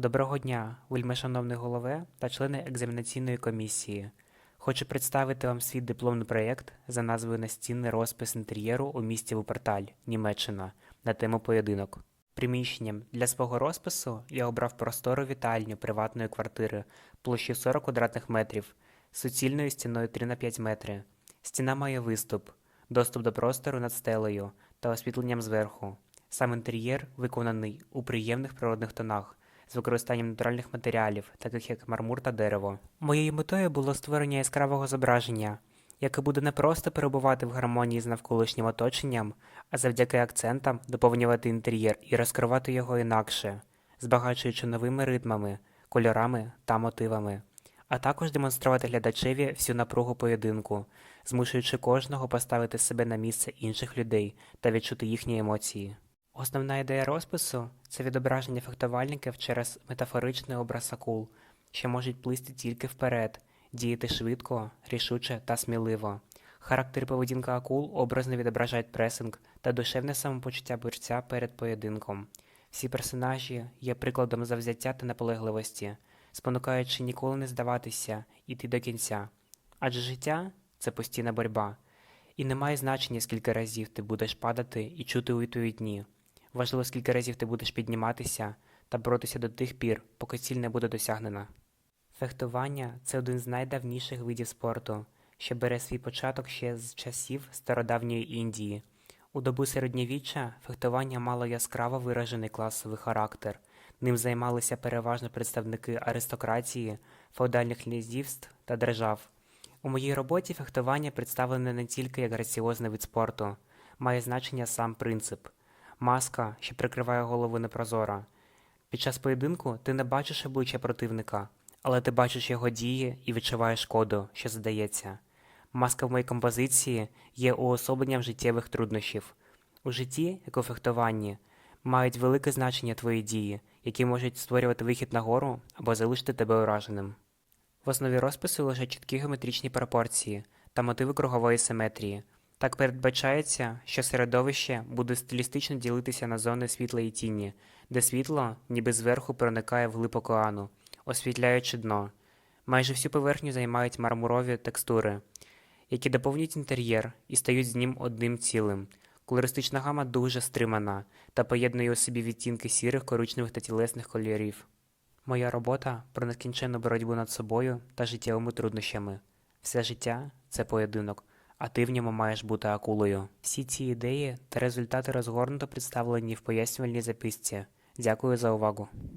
Доброго дня, вельмишановний голове та члени екзаменаційної комісії. Хочу представити вам свій дипломний проєкт за назвою Настінний розпис інтер'єру у місті Вуперталь, Німеччина на тему поєдинок. Приміщенням для свого розпису я обрав простору вітальню приватної квартири площею 40 квадратних метрів, суцільною стіною 3 на 5 метри. Стіна має виступ, доступ до простору над стелею та освітленням зверху. Сам інтер'єр виконаний у приємних природних тонах з використанням натуральних матеріалів, таких як мармур та дерево. Моєю метою було створення яскравого зображення, яке буде не просто перебувати в гармонії з навколишнім оточенням, а завдяки акцентам доповнювати інтер'єр і розкривати його інакше, збагачуючи новими ритмами, кольорами та мотивами, а також демонструвати глядачеві всю напругу поєдинку, змушуючи кожного поставити себе на місце інших людей та відчути їхні емоції. Основна ідея розпису це відображення фехтувальників через метафоричний образ акул, що можуть плисти тільки вперед, діяти швидко, рішуче та сміливо. Характер поведінка акул образно відображають пресинг та душевне самопочуття борця перед поєдинком. Всі персонажі є прикладом завзяття та наполегливості, спонукаючи ніколи не здаватися, іти до кінця. Адже життя це постійна боротьба, і не має значення, скільки разів ти будеш падати і чути у відповідь ні. Важливо, скільки разів ти будеш підніматися та боротися до тих пір, поки ціль не буде досягнена. Фехтування це один з найдавніших видів спорту, що бере свій початок ще з часів стародавньої Індії. У добу середньовіччя фехтування мало яскраво виражений класовий характер. Ним займалися переважно представники аристократії, феодальних князівств та держав. У моїй роботі фехтування представлене не тільки як граціозний вид спорту, має значення сам принцип. Маска, що прикриває голову непрозора. Під час поєдинку ти не бачиш обличчя противника, але ти бачиш його дії і відчуваєш шкоду, що задається. Маска в моїй композиції є уособленням життєвих труднощів. У житті, як у фехтуванні, мають велике значення твої дії, які можуть створювати вихід нагору або залишити тебе ураженим. В основі розпису лежать чіткі геометричні пропорції та мотиви кругової симетрії. Так передбачається, що середовище буде стилістично ділитися на зони світла і тіні, де світло ніби зверху проникає в глиб океану, освітляючи дно. Майже всю поверхню займають мармурові текстури, які доповнюють інтер'єр і стають з ним одним цілим. Колористична гама дуже стримана та поєднує у собі відтінки сірих, коричневих та тілесних кольорів. Моя робота про нескінченну боротьбу над собою та життєвими труднощами. Все життя це поєдинок, а ти в ньому маєш бути акулою. Всі ці ідеї та результати розгорнуто представлені в пояснювальній записці. Дякую за увагу.